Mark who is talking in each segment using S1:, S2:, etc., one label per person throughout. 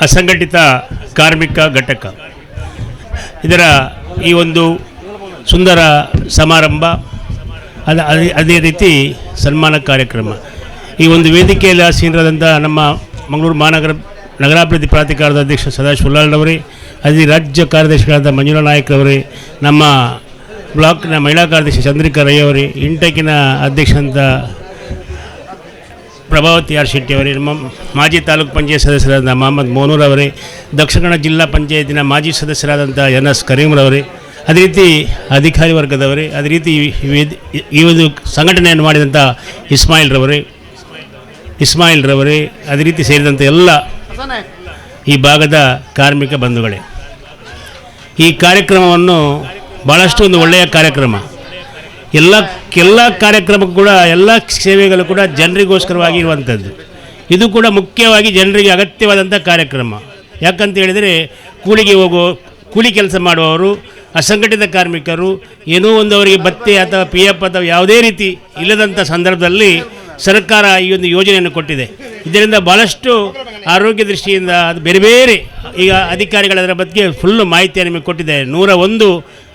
S1: ಅಸಂಘಟಿತ ಕಾರ್ಮಿಕ ಘಟಕ. ಇದರ ಈ ಒಂದು ಸುಂದರ ಸಮಾರಂಭ, ಅದ ಅದೇ- ಅದೇ ರೀತಿ ಸನ್ಮಾನ ಕಾರ್ಯಕ್ರಮ. ಈ ಒಂದು ವೇದಿಕೆಯಲ್ಲಿ ಆಸೀನರಾದಂಥ ನಮ್ಮ ಮಂಗಳೂರು ಮಹಾನಗರ ನಗರಾಭಿವೃದ್ಧಿ ಪ್ರಾಧಿಕಾರದ ಅಧ್ಯಕ್ಷ ಸದಾಶಿವ ಉಲ್ಲಾಳ್ನವರೇ ಅದೇ ರಾಜ್ಯ ಕಾರ್ಯದರ್ಶಿಗಳಾದ ಮಂಜುಳಾ ನಾಯಕ್ರವರೇ, ನಮ್ಮ ಬ್ಲಾಕ್ನ ಮಹಿಳಾ ಕಾರ್ಯದರ್ಶಿ ಚಂದ್ರಿಕಾ ರೈ ಅವರೇ, ಇಂಟೆಕಿನ ಅಧ್ಯಕ್ಷ ಅಂತ ಪ್ರಭಾವತಿ ಆರ್ ಶೆಟ್ಟಿ ಅವರೇ. ನಮ್ಮ ಮಾಜಿ ತಾಲೂಕು ಪಂಚಾಯತ್ ಸದಸ್ಯರಾದ ಮೊಹಮ್ಮದ್ ಮೋನೂರ್ ಅವರೇ, ದಕ್ಷಿಣ ಕನ್ನಡ ಜಿಲ್ಲಾ ಪಂಚಾಯತಿನ ಮಾಜಿ ಸದಸ್ಯರಾದಂಥ ಎನ್ ಎಸ್ ಕರೀಮ್ರವರೇ ಅದೇ ರೀತಿ ಅಧಿಕಾರಿ ವರ್ಗದವರೇ, ಅದೇ ರೀತಿ ಈ ಒಂದು ಸಂಘಟನೆಯನ್ನು ಮಾಡಿದಂಥ ಇಸ್ಮಾಯಿಲ್ರವರೇ ಇಸ್ಮಾಯಿಲ್ರವರೇ ಅದೇ ರೀತಿ ಸೇರಿದಂಥ ಎಲ್ಲ ಈ ಭಾಗದ ಕಾರ್ಮಿಕ ಬಂಧುಗಳೇ. ಈ ಕಾರ್ಯಕ್ರಮವನ್ನು ಭಾಳಷ್ಟು ಒಂದು ಒಳ್ಳೆಯ ಕಾರ್ಯಕ್ರಮ. ಎಲ್ಲ ಎಲ್ಲ ಕಾರ್ಯಕ್ರಮಕ್ಕೂ ಕೂಡ ಎಲ್ಲ ಸೇವೆಗಳು ಕೂಡ ಜನರಿಗೋಸ್ಕರವಾಗಿ ಇರುವಂಥದ್ದು. ಇದು ಕೂಡ ಮುಖ್ಯವಾಗಿ ಜನರಿಗೆ ಅಗತ್ಯವಾದಂಥ ಕಾರ್ಯಕ್ರಮ. ಯಾಕಂತ ಹೇಳಿದರೆ ಕೂಲಿಗೆ ಹೋಗೋ, ಕೂಲಿ ಕೆಲಸ ಮಾಡುವವರು, ಅಸಂಘಟಿತ ಕಾರ್ಮಿಕರು, ಏನೋ ಒಂದು ಅವರಿಗೆ ಭತ್ತೆ ಅಥವಾ ಪಿ ಎಫ್ ಅಥವಾ ಯಾವುದೇ ರೀತಿ ಇಲ್ಲದಂಥ ಸಂದರ್ಭದಲ್ಲಿ ಸರ್ಕಾರ ಈ ಒಂದು ಯೋಜನೆಯನ್ನು ಕೊಟ್ಟಿದೆ. ಇದರಿಂದ ಭಾಳಷ್ಟು ಆರೋಗ್ಯ ದೃಷ್ಟಿಯಿಂದ ಅದು ಬೇರೆ ಬೇರೆ ಈಗ ಅಧಿಕಾರಿಗಳ ಬಗ್ಗೆ ಫುಲ್ಲು ಮಾಹಿತಿಯನ್ನು ನಿಮಗೆ ಕೊಟ್ಟಿದ್ದಾರೆ. ನೂರ ಒಂದು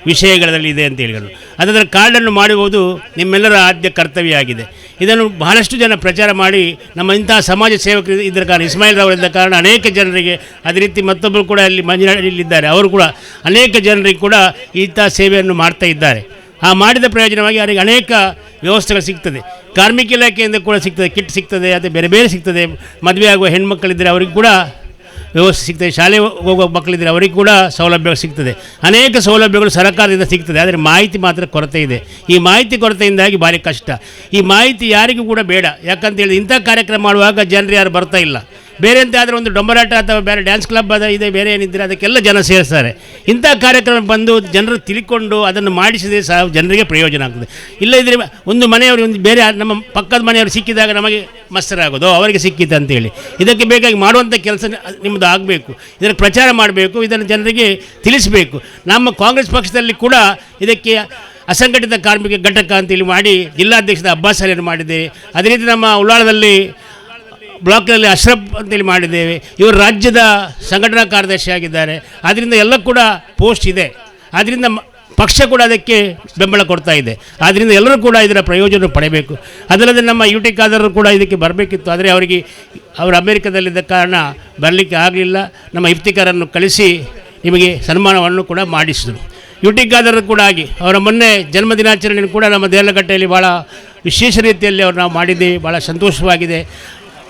S1: ವಿಷಯಗಳಲ್ಲಿ ಇದೆ ಅಂತ ಹೇಳಿದರು. ಅದರ ಕಾರ್ಡನ್ನು ಮಾಡುವುದು ನಿಮ್ಮೆಲ್ಲರ ಆದ್ಯ ಕರ್ತವ್ಯ ಆಗಿದೆ ಇದನ್ನು ಬಹಳಷ್ಟು ಜನ ಪ್ರಚಾರ ಮಾಡಿ ನಮ್ಮ ಇಂತಹ ಸಮಾಜ ಸೇವಕರು ಇದ್ದ ಕಾರಣ, ಇಸ್ಮಾಯಿಲ್ ಅವರಿದ್ದ ಕಾರಣ ಅನೇಕ ಜನರಿಗೆ ಅದೇ ರೀತಿ ಮತ್ತೊಬ್ಬರು ಕೂಡ ಅಲ್ಲಿ ಮಂಜಿನಲ್ಲಿದ್ದಾರೆ ಅವರು ಕೂಡ ಅನೇಕ ಜನರಿಗೆ ಕೂಡ ಇಂಥ ಸೇವೆಯನ್ನು ಮಾಡ್ತಾ ಇದ್ದಾರೆ. ಆ ಮಾಡಿದ ಪ್ರಯೋಜನವಾಗಿ ಅವರಿಗೆ ಅನೇಕ ವ್ಯವಸ್ಥೆಗಳು ಸಿಗ್ತದೆ. ಕಾರ್ಮಿಕ ಇಲಾಖೆಯಿಂದ ಕೂಡ ಸಿಗ್ತದೆ, ಕಿಟ್ ಸಿಗ್ತದೆ ಅಥವಾ ಬೇರೆ ಬೇರೆ ಸಿಗ್ತದೆ. ಮದುವೆ ಆಗುವ ಹೆಣ್ಮಕ್ಕಳಿದ್ದರೆ ಅವರಿಗೆ ಕೂಡ ವ್ಯವಸ್ಥೆ ಸಿಗ್ತದೆ. ಶಾಲೆ ಹೋಗುವ ಮಕ್ಕಳಿದ್ದರೆ ಅವರಿಗೆ ಕೂಡ ಸೌಲಭ್ಯ ಸಿಗ್ತದೆ. ಅನೇಕ ಸೌಲಭ್ಯಗಳು ಸರ್ಕಾರದಿಂದ ಸಿಗ್ತದೆ. ಆದರೆ ಮಾಹಿತಿ ಮಾತ್ರ ಕೊರತೆ ಇದೆ. ಈ ಮಾಹಿತಿ ಕೊರತೆಯಿಂದಾಗಿ ಭಾರಿ ಕಷ್ಟ. ಈ ಮಾಹಿತಿ ಯಾರಿಗೂ ಕೂಡ ಬೇಡ. ಯಾಕಂತ ಹೇಳಿದ್ರೆ ಇಂಥ ಕಾರ್ಯಕ್ರಮ ಮಾಡುವಾಗ ಜನರು ಯಾರು ಬರ್ತಾ ಇಲ್ಲ. ಬೇರೆ ಅಂತ ಆದರೆ ಒಂದು ಡೊಂಬರಾಟ ಅಥವಾ ಬೇರೆ ಡ್ಯಾನ್ಸ್ ಕ್ಲಬ್ ಅದ ಇದೆ, ಬೇರೆ ಏನಿದ್ರೆ ಅದಕ್ಕೆಲ್ಲ ಜನ ಸೇರಿಸ್ತಾರೆ ಇಂಥ ಕಾರ್ಯಕ್ರಮ ಬಂದು ಜನರು ತಿಳ್ಕೊಂಡು ಅದನ್ನು ಮಾಡಿಸಿದರೆ ಸಹ ಜನರಿಗೆ ಪ್ರಯೋಜನ ಆಗ್ತದೆ. ಇಲ್ಲದಿದ್ದರೆ ಒಂದು ಮನೆಯವರು, ಒಂದು ಬೇರೆ ನಮ್ಮ ಪಕ್ಕದ ಮನೆಯವರು ಸಿಕ್ಕಿದಾಗ ನಮಗೆ ಮಸ್ತರಾಗೋದು ಅವರಿಗೆ ಸಿಕ್ಕಿತು ಅಂತೇಳಿ ಇದಕ್ಕೆ ಬೇಕಾಗಿ ಮಾಡುವಂಥ ಕೆಲಸ ನಿಮ್ಮದು ಆಗಬೇಕು. ಇದನ್ನು ಪ್ರಚಾರ ಮಾಡಬೇಕು, ಇದನ್ನು ಜನರಿಗೆ ತಿಳಿಸಬೇಕು. ನಮ್ಮ ಕಾಂಗ್ರೆಸ್ ಪಕ್ಷದಲ್ಲಿ ಕೂಡ ಇದಕ್ಕೆ ಅಸಂಘಟಿತ ಕಾರ್ಮಿಕ ಘಟಕ ಅಂತೇಳಿ ಮಾಡಿ ಜಿಲ್ಲಾಧ್ಯಕ್ಷದ ಅಬ್ಬಾಸ್ ಅಲಿಯನ್ನು ಮಾಡಿದ್ದೇವೆ ಅದೇ ರೀತಿ ನಮ್ಮ ಉಳ್ಳಾಳದಲ್ಲಿ ಬ್ಲಾಕ್ನಲ್ಲಿ ಅಶ್ರಫ್ ಅಂತೇಳಿ ಮಾಡಿದ್ದೇವೆ. ಇವರು ರಾಜ್ಯದ ಸಂಘಟನಾ ಕಾರ್ಯದರ್ಶಿ ಆಗಿದ್ದಾರೆ. ಆದ್ದರಿಂದ ಎಲ್ಲ ಕೂಡ ಪೋಸ್ಟ್ ಇದೆ. ಆದ್ದರಿಂದ ಪಕ್ಷ ಕೂಡ ಅದಕ್ಕೆ ಬೆಂಬಲ ಕೊಡ್ತಾ ಇದೆ. ಆದ್ದರಿಂದ ಎಲ್ಲರೂ ಕೂಡ ಇದರ ಪ್ರಯೋಜನ ಪಡೆಯಬೇಕು ಅದಲ್ಲದೆ ನಮ್ಮ ಯು ಟಿ ಖಾದರ್ ಕೂಡ ಇದಕ್ಕೆ ಬರಬೇಕಿತ್ತು. ಆದರೆ ಅವರಿಗೆ ಅವರು ಅಮೆರಿಕದಲ್ಲಿದ್ದ ಕಾರಣ ಬರಲಿಕ್ಕೆ ಆಗಲಿಲ್ಲ. ನಮ್ಮ ಇಫ್ತಿಕಾರನ್ನು ಕಳಿಸಿ ನಿಮಗೆ ಸನ್ಮಾನವನ್ನು ಕೂಡ ಮಾಡಿಸಿದರು. ಯು ಟಿ ಖಾದರ್ ಕೂಡ ಆಗಿ ಅವರ ಮೊನ್ನೆ ಜನ್ಮದಿನಾಚರಣೆಯನ್ನು ಕೂಡ ನಮ್ಮ ದೇರ್ಲಗಟ್ಟೆಯಲ್ಲಿ ಭಾಳ ವಿಶೇಷ ರೀತಿಯಲ್ಲಿ ಅವ್ರು ನಾವು ಮಾಡಿದ್ದೀವಿ. ಭಾಳ ಸಂತೋಷವಾಗಿದೆ.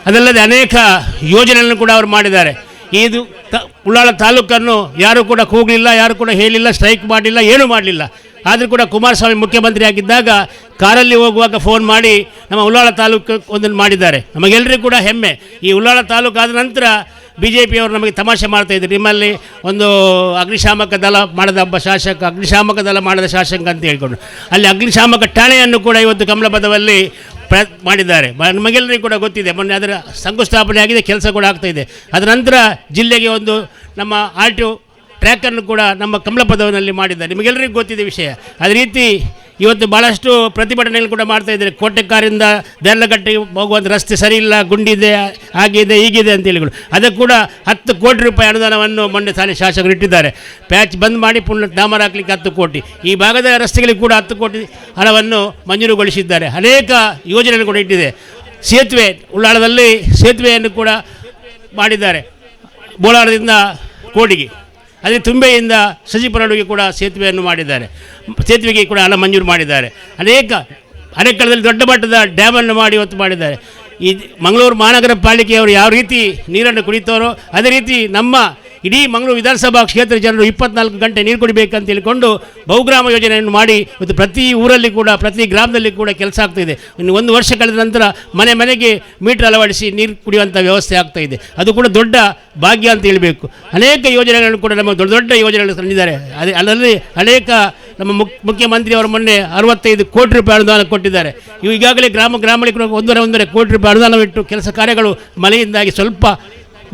S1: ಅದಲ್ಲದೆ ಅನೇಕ ಯೋಜನೆಗಳನ್ನು ಕೂಡ ಅವರು ಮಾಡಿದ್ದಾರೆ. ಇದು ತ ಉಳ್ಳಾಳ ತಾಲೂಕನ್ನು ಯಾರು ಕೂಡ ಕೂಗಲಿಲ್ಲ, ಯಾರು ಕೂಡ ಹೇಳಿಲ್ಲ, ಸ್ಟ್ರೈಕ್ ಮಾಡಲಿಲ್ಲ ಏನೂ ಮಾಡಲಿಲ್ಲ. ಆದರೂ ಕೂಡ ಕುಮಾರಸ್ವಾಮಿ ಮುಖ್ಯಮಂತ್ರಿ ಆಗಿದ್ದಾಗ ಕಾರಲ್ಲಿ ಹೋಗುವಾಗ ಫೋನ್ ಮಾಡಿ ನಮ್ಮ ಉಳ್ಳಾಳ ತಾಲೂಕು ಒಂದನ್ನು ಮಾಡಿದ್ದಾರೆ. ನಮಗೆಲ್ಲರಿಗೂ ಕೂಡ ಹೆಮ್ಮೆ. ಈ ಉಳ್ಳಾಳ ತಾಲೂಕು ಆದ ನಂತರ ಬಿ ಜೆ ಪಿಯವರು ನಮಗೆ ತಮಾಷೆ ಮಾಡ್ತಾಯಿದ್ರು ನಿಮ್ಮಲ್ಲಿ ಒಂದು ಅಗ್ನಿಶಾಮಕ ದಳ ಮಾಡಿದ ಒಬ್ಬ ಶಾಸಕ, ಅಗ್ನಿಶಾಮಕ ದಳ ಮಾಡಿದ ಶಾಸಕ ಅಂತ ಹೇಳ್ಕೊಂಡು. ಅಲ್ಲಿ ಅಗ್ನಿಶಾಮಕ ಠಾಣೆಯನ್ನು ಕೂಡ ಇವತ್ತು ಕಮಲಪದದಲ್ಲಿ ಪ್ರ ಮಾಡಿದ್ದಾರೆ. ನಮಗೆಲ್ಲರಿಗೂ ಕೂಡ ಗೊತ್ತಿದೆ, ಮೊನ್ನೆ ಅದರ ಶಂಕುಸ್ಥಾಪನೆ ಆಗಿದೆ, ಕೆಲಸ ಕೂಡ ಆಗ್ತಾ ಇದೆ. ಅದರ ನಂತರ ಜಿಲ್ಲೆಗೆ ಒಂದು ನಮ್ಮ ಆರ್ ಟಿ ಟ್ರ್ಯಾಕನ್ನು ಕೂಡ ನಮ್ಮ ಕಮಲಪದವನಲ್ಲಿ ಮಾಡಿದ್ದಾರೆ. ನಿಮಗೆಲ್ಲರಿಗೂ ಗೊತ್ತಿದೆ ವಿಷಯ. ಅದೇ ರೀತಿ ಇವತ್ತು ಭಾಳಷ್ಟು ಪ್ರತಿಭಟನೆಗಳು ಕೂಡ ಮಾಡ್ತಾ ಇದ್ದಾರೆ. ಕೋಟೆಕಾರಿಂದ ದೇರ್ಲಗಟ್ಟೆಗೆ ಹೋಗುವಂಥ ರಸ್ತೆ ಸರಿ ಇಲ್ಲ, ಗುಂಡಿದೆ, ಹಾಗಿದೆ, ಹೀಗಿದೆ ಅಂತ ಹೇಳಿಗಳು ಅದಕ್ಕೆ ಕೂಡ ಹತ್ತು ಕೋಟಿ ರೂಪಾಯಿ ಅನುದಾನವನ್ನು ಮೊನ್ನೆ ತಾನೇ ಶಾಸಕರು ಇಟ್ಟಿದ್ದಾರೆ. ಪ್ಯಾಚ್ ಬಂದ್ ಮಾಡಿ ಪುಣ್ಯ ಡಾಮರ್ ಹಾಕ್ಲಿಕ್ಕೆ ಹತ್ತು ಕೋಟಿ. ಈ ಭಾಗದ ರಸ್ತೆಗಳಿಗೆ ಕೂಡ ಹತ್ತು ಕೋಟಿ ಹಣವನ್ನು ಮಂಜೂರುಗೊಳಿಸಿದ್ದಾರೆ. ಅನೇಕ ಯೋಜನೆಗಳು ಕೂಡ ಇಟ್ಟಿದೆ. ಸೇತುವೆ, ಉಳ್ಳಾಳದಲ್ಲಿ ಸೇತುವೆಯನ್ನು ಕೂಡ ಮಾಡಿದ್ದಾರೆ. ಬೋಳಾರದಿಂದ ಕೋಡಿಗೆ ಅದೇ ತುಂಬೆಯಿಂದ ಸಜಿಪುರಡಿಗೆ ಕೂಡ ಸೇತುವೆಯನ್ನು ಮಾಡಿದ್ದಾರೆ. ಸೇತುವೆಗೆ ಕೂಡ ಹಣ ಮಂಜೂರು ಮಾಡಿದ್ದಾರೆ. ಅನೇಕ ಅರೆಕಳದಲ್ಲಿ ದೊಡ್ಡ ಮಟ್ಟದ ಡ್ಯಾಮನ್ನು ಮಾಡಿ ಇವತ್ತು ಮಾಡಿದ್ದಾರೆ. ಈ ಮಂಗಳೂರು ಮಹಾನಗರ ಪಾಲಿಕೆಯವರು ಯಾವ ರೀತಿ ನೀರನ್ನು ಕುಡಿತಾರೋ, ಅದೇ ರೀತಿ ನಮ್ಮ ಇಡೀ ಮಂಗಳೂರು ವಿಧಾನಸಭಾ ಕ್ಷೇತ್ರ ಜನರು ಇಪ್ಪತ್ನಾಲ್ಕು ಗಂಟೆ ನೀರು ಕುಡಿಬೇಕಂತ ಹೇಳಿಕೊಂಡು ಬಹುಗ್ರಾಮ ಯೋಜನೆಯನ್ನು ಮಾಡಿ ಇವತ್ತು ಪ್ರತಿ ಊರಲ್ಲಿ ಕೂಡ, ಪ್ರತಿ ಗ್ರಾಮದಲ್ಲಿ ಕೂಡ ಕೆಲಸ ಆಗ್ತಾಯಿದೆ ಇನ್ನು ಒಂದು ವರ್ಷ ಕಳೆದ ನಂತರ ಮನೆ ಮನೆಗೆ ಮೀಟರ್ ಅಳವಡಿಸಿ ನೀರು ಕುಡಿಯುವಂಥ ವ್ಯವಸ್ಥೆ ಆಗ್ತಾ ಇದೆ. ಅದು ಕೂಡ ದೊಡ್ಡ ಭಾಗ್ಯ ಅಂತ ಹೇಳಬೇಕು. ಅನೇಕ ಯೋಜನೆಗಳನ್ನು ಕೂಡ ನಮ್ಮ ದೊಡ್ಡ ದೊಡ್ಡ ಯೋಜನೆಗಳು ತಂದಿದ್ದಾರೆ. ಅದೇ ಅದರಲ್ಲಿ ಅನೇಕ ನಮ್ಮ ಮುಖ್ ಮುಖ್ಯಮಂತ್ರಿಯವರು ಮೊನ್ನೆ ಅರವತ್ತೈದು ಕೋಟಿ ರೂಪಾಯಿ ಅನುದಾನ ಕೊಟ್ಟಿದ್ದಾರೆ. ಈಗಾಗಲೇ ಗ್ರಾಮ ಗ್ರಾಮಗಳಿಗೆ ಒಂದೂವರೆ ಒಂದೂವರೆ ಕೋಟಿ ರೂಪಾಯಿ ಅನುದಾನವಿಟ್ಟು ಕೆಲಸ ಕಾರ್ಯಗಳು ಮಳೆಯಿಂದಾಗಿ ಸ್ವಲ್ಪ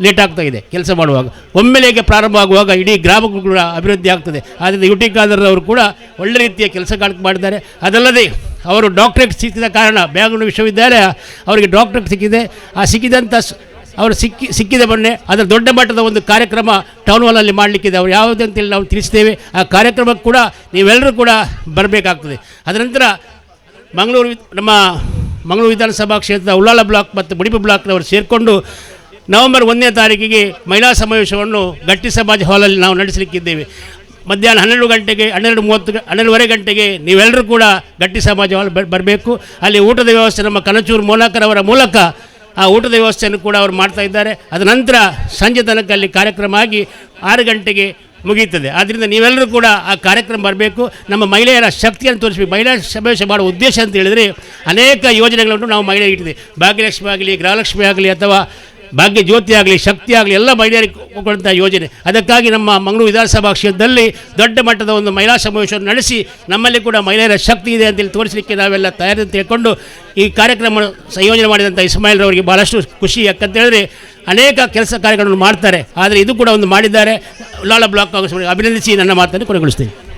S1: ಲೇಟ್ ಆಗ್ತಾ ಇದೆ ಕೆಲಸ ಮಾಡುವಾಗ. ಒಮ್ಮೆಲೆಗೆ ಪ್ರಾರಂಭ ಆಗುವಾಗ ಇಡೀ ಗ್ರಾಮಗಳು ಕೂಡ ಅಭಿವೃದ್ಧಿ ಆಗ್ತದೆ. ಆದ್ದರಿಂದ ಯು ಟಿ ಖಾದರ್ರವರು ಕೂಡ ಒಳ್ಳೆ ರೀತಿಯ ಕೆಲಸ ಮಾಡಿದ್ದಾರೆ. ಅದಲ್ಲದೆ ಅವರು ಡಾಕ್ಟ್ರೇಟ್ ಸಿಕ್ಕಿದ ಕಾರಣ ಬೆಂಗಳೂರು ವಿಶ್ವವಿದ್ಯಾಲಯ ಅವರಿಗೆ ಡಾಕ್ಟ್ರೇಟ್ ಸಿಕ್ಕಿದೆ. ಆ ಸಿಕ್ಕಿದಂಥ ಅವರು ಸಿಕ್ಕಿ, ಸಿಕ್ಕಿದ ಮೊನ್ನೆ ಅದರ ದೊಡ್ಡ ಮಟ್ಟದ ಒಂದು ಕಾರ್ಯಕ್ರಮ ಟೌನ್ ಹಾಲಲ್ಲಿ ಮಾಡಲಿಕ್ಕಿದೆ. ಅವ್ರು ಯಾವುದು ಅಂತೇಳಿ ನಾವು ತಿಳಿಸ್ತೇವೆ. ಆ ಕಾರ್ಯಕ್ರಮಕ್ಕೆ ಕೂಡ ನೀವೆಲ್ಲರೂ ಕೂಡ ಬರಬೇಕಾಗ್ತದೆ. ಅದರ ನಂತರ ಮಂಗಳೂರು ನಮ್ಮ ಮಂಗಳೂರು ವಿಧಾನಸಭಾ ಕ್ಷೇತ್ರದ ಉಳ್ಳಾಲ ಬ್ಲಾಕ್ ಮತ್ತು ಮುಡಿಪು ಬ್ಲಾಕ್ನವರು ಸೇರಿಕೊಂಡು ನವೆಂಬರ್ ಒಂದನೇ ತಾರೀಕಿಗೆ ಮಹಿಳಾ ಸಮಾವೇಶವನ್ನು ಗಟ್ಟಿ ಸಮಾಜ ಹಾಲಲ್ಲಿ ನಾವು ನಡೆಸಲಿಕ್ಕಿದ್ದೇವೆ. ಮಧ್ಯಾಹ್ನ ಹನ್ನೆರಡು ಗಂಟೆಗೆ, ಹನ್ನೆರಡು ಮೂವತ್ತು ಹನ್ನೆರಡುವರೆ ಗಂಟೆಗೆ ನೀವೆಲ್ಲರೂ ಕೂಡ ಗಟ್ಟಿ ಸಮಾಜ ಹಾಲ್ ಬರಬೇಕು. ಅಲ್ಲಿ ಊಟದ ವ್ಯವಸ್ಥೆ ನಮ್ಮ ಕನಚೂರು ಅವರ ಮೂಲಕ ಆ ಊಟದ ವ್ಯವಸ್ಥೆಯನ್ನು ಕೂಡ ಅವರು ಮಾಡ್ತಾ ಇದ್ದಾರೆ. ಅದ ನಂತರ ಸಂಜೆ ತನಕ ಅಲ್ಲಿ ಕಾರ್ಯಕ್ರಮ ಆಗಿ ಆರು ಗಂಟೆಗೆ ಮುಗಿಯುತ್ತದೆ. ಆದ್ದರಿಂದ ನೀವೆಲ್ಲರೂ ಕೂಡ ಆ ಕಾರ್ಯಕ್ರಮ ಬರಬೇಕು. ನಮ್ಮ ಮಹಿಳೆಯರ ಶಕ್ತಿಯನ್ನು ತೋರಿಸಿ ಮಹಿಳಾ ಸಮಾವೇಶ ಮಾಡುವ ಉದ್ದೇಶ ಅಂತ ಹೇಳಿದರೆ ಅನೇಕ ಯೋಜನೆಗಳನ್ನು ನಾವು ಮಹಿಳೆಯರಿಗೆ ಇಟ್ಟಿದೆ ಭಾಗ್ಯಲಕ್ಷ್ಮಿ ಆಗಲಿ, ಗೃಹಲಕ್ಷ್ಮಿ ಆಗಲಿ ಅಥವಾ ಭಾಗ್ಯ ಜ್ಯೋತಿ ಆಗಲಿ ಶಕ್ತಿ ಆಗಲಿ ಎಲ್ಲ ಮಹಿಳೆಯರಿಗೆ ಯೋಜನೆ. ಅದಕ್ಕಾಗಿ ನಮ್ಮ ಮಂಗಳೂರು ವಿಧಾನಸಭಾ ಕ್ಷೇತ್ರದಲ್ಲಿ ದೊಡ್ಡ ಮಟ್ಟದ ಒಂದು ಮಹಿಳಾ ಸಮಾವೇಶವನ್ನು ನಡೆಸಿ, ನಮ್ಮಲ್ಲಿ ಕೂಡ ಮಹಿಳೆಯರ ಶಕ್ತಿ ಇದೆ ಅಂತೇಳಿ ತೋರಿಸಲಿಕ್ಕೆ ನಾವೆಲ್ಲ ತಯಾರಿ ತಿಳ್ಕೊಂಡು ಈ ಕಾರ್ಯಕ್ರಮ ಸಂಯೋಜನೆ ಮಾಡಿದಂಥ ಇಸ್ಮಾಯಿಲ್ ರವರಿಗೆ ಭಾಳಷ್ಟು ಖುಷಿ ಯಾಕಂತೇಳಿದ್ರೆ ಅನೇಕ ಕೆಲಸ ಕಾರ್ಯಗಳನ್ನು ಮಾಡ್ತಾರೆ. ಆದರೆ ಇದು ಕೂಡ ಒಂದು ಮಾಡಿದ್ದಾರೆ. ಉಳ್ಳಾಳ ಬ್ಲಾಕ್ ಕಾಂಗ್ರೆಸ್ ಅಭಿನಂದಿಸಿ ನನ್ನ ಮಾತನ್ನು ಕೊನೆಗೊಳಿಸ್ತೀನಿ.